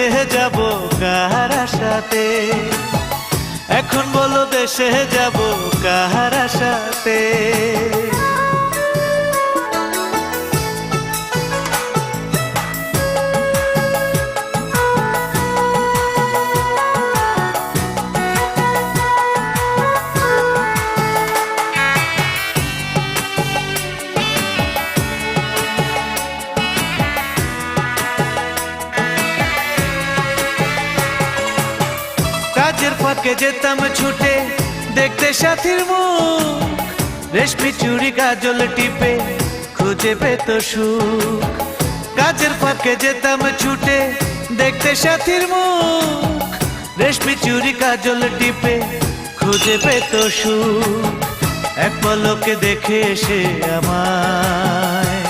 দেশে যাব কাহারা সাথে? এখন বলো দেশে যাব কাহারা সাথে? কাজের ফাঁকে যেতাম ছুটে, দেখতে সাথীর মুখ। রেশমি চুড়ি কাজল টিপে, খুঁজে পেত সুখ। কাজের ফাঁকে যেতাম ছুটে, দেখতে সাথীর মুখ। রেশমি চুড়ি কাজল টিপে, খুঁজে পেত সুখ। এক পলকে দেখে এসে আমায়।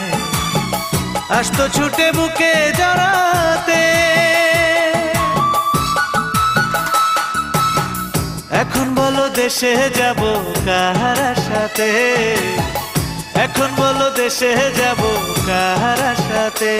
আসতো ছুটে বুকে জড়াতে এখন বলো দেশে যাব কাহারা সাথে? এখন বলো দেশে যাব কাহারা সাথে?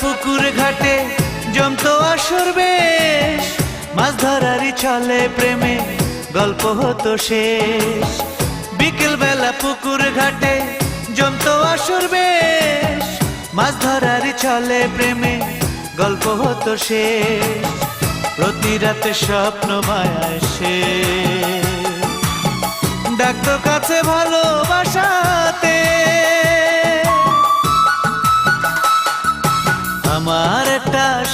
পুকুর ঘাটে জমতো আসর বেশ। মাছ ধরারই চলে প্রেমে গল্প হতো শেষ। বিকেল বেলা পুকুর ঘাটে জমতো আসর বেশ। মাছ ধরারই চলে প্রেমে গল্প হতো শেষ। প্রতি রাতে স্বপ্ন মায়ায় সে ডাক্তার কাছে ভালোবাসাতে